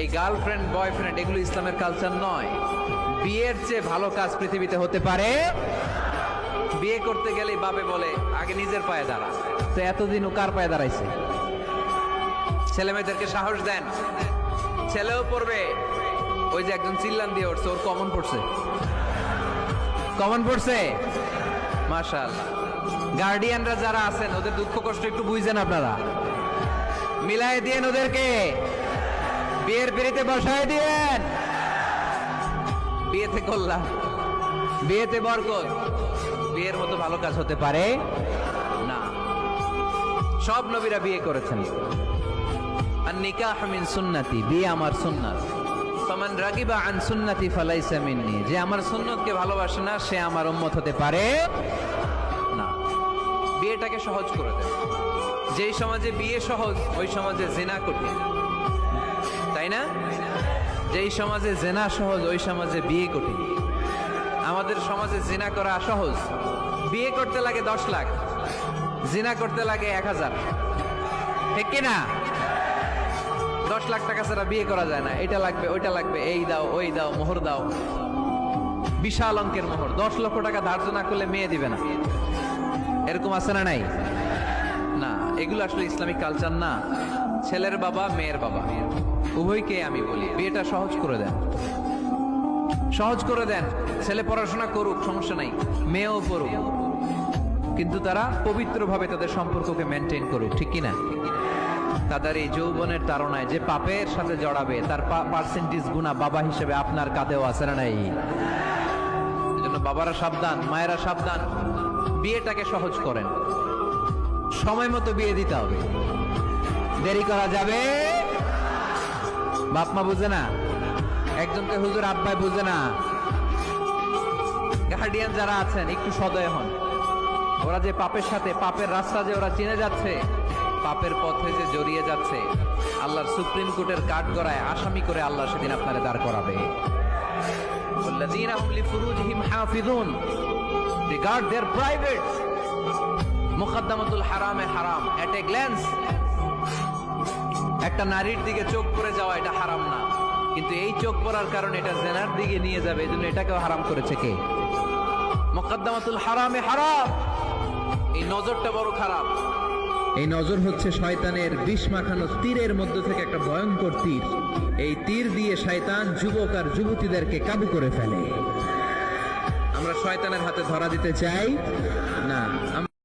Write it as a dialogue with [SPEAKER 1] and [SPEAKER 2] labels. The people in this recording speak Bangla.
[SPEAKER 1] এই গার্লফ্রেন্ড বয়ফ্রেন্ড এগুলো ইসলামের কালচার নয়। বিয়ের চেয়ে ভালো কাজ পৃথিবীতে হতে পারে। বিয়ে করতে গেলে বাবে বলে, আগে নিজের পায়ে দাঁড়া। তো এতদিন ও কার পায়ে দাঁড়াইছে? ছেলে মেয়েদেরকে সাহস দেন। ছেলেও পড়বে। ওই যে একজন চিল্লান দিয়ে উঠছে, ওর কমন পড়ছে। কমন পড়ছে? মাশাল গার্ডিয়ানরা যারা আছেন, ওদের দুঃখ কষ্ট একটু বুঝছেন আপনারা। মিলাই দিয়েন ওদেরকে। বিয়ের পিড়িতে বসায় দিয়েন। বিয়েতে করলাম। বিয়েতে বরকত। বিয়ের মতো ভালো কাজ হতে পারে না। সব নবীরা বিয়ে করেছেন। আর নিকাহ মিন সুন্নাতি বিয়ে আমার সুন্নাত। ফামান রাগিবা আন সুন্নাতি ফালাইসা মিন্নি যে আমার সুন্নতকে ভালোবাসে না সে আমার উম্মত হতে পারে না। বিয়েটাকে সহজ করে দেয় যেই সমাজে বিয়ে সহজ ওই সমাজে জেনা কঠিন। তাই না? যেই সমাজে জেনা সহজ, ওই সমাজে বিয়ে কঠিন। আমাদের সমাজে জিনা করা সহজ। বিয়ে করতে লাগে দশ লাখ, জিনা করতে লাগে এক হাজার। ঠিক কিনা দশ লাখ টাকা ছাড়া বিয়ে করা যায় না। এটা লাগবে, ওইটা লাগবে, এই দাও, ওই দাও, মোহর দাও। বিশাল অঙ্কের মোহর। দশ লক্ষ টাকা ধার্য না করলে মেয়ে দিবে না। এরকম আছে না নাই? এগুলো আসলে ইসলামিক কালচার না। ছেলের বাবা, মেয়ের বাবা। উভয়কে আমি বলি, বিয়েটা সহজ করে দেন। সহজ করে দেন, ছেলে পড়াশোনা করুক, সমস্যা নাই, মেয়েও পড়ুক। কিন্তু তারা পবিত্রভাবে তাদের সম্পর্ককে মেনটেন করুক, ঠিক কিনা? তাদের এই যৌবনের তাড়নায় যে পাপের সাথে জড়াবে, তার পার্সেন্টেজ গুণা বাবা হিসেবে আপনার কাঁধেও আছে না নাই? বাবারা সাবধান, মায়েরা সাবধান, বিয়েটাকে সহজ করেন। সময় মতো বিয়ে দিতে হবে দেরি করা যাবে বাপ মা বুঝে না একজনকে হুজুর আব্বাই বুঝে না গার্ডিয়ান যারা আছেন একটু সদয় হন ওরা যে পাপের সাথে পাপের রাস্তা যে ওরা চিনে যাচ্ছে পাপের পথে যে জড়িয়ে যাচ্ছে আল্লাহর সুপ্রিম কোর্টের কাঠ গড়ায় আসামি করে আল্লাহ সেদিন আপনারে দাঁড় করাবে والذين هم لفروجهم حافظون they guard their privates মুকদ্দমাতুল হারামে এট এ গ্ল্যান্স একটা নারীর দিকে চোখ পড়ে যাওয়া এটা হারাম না। কিন্তু এই চোখ পড়ার কারণে এটা জেনার দিকে নিয়ে যাবে এই জন্য এটাকেও হারাম করেছে কে? হারামে। এই নজরটা বড় খারাপ।
[SPEAKER 2] এই নজর হচ্ছে শয়তানের বিষ মাখানো তীরের মধ্য থেকে একটা ভয়ঙ্কর তীর। এই তীর দিয়ে শয়তান যুবক আর যুবতীদেরকে কাবু করে ফেলে। আমরা শয়তানের হাতে ধরা দিতে চাই? না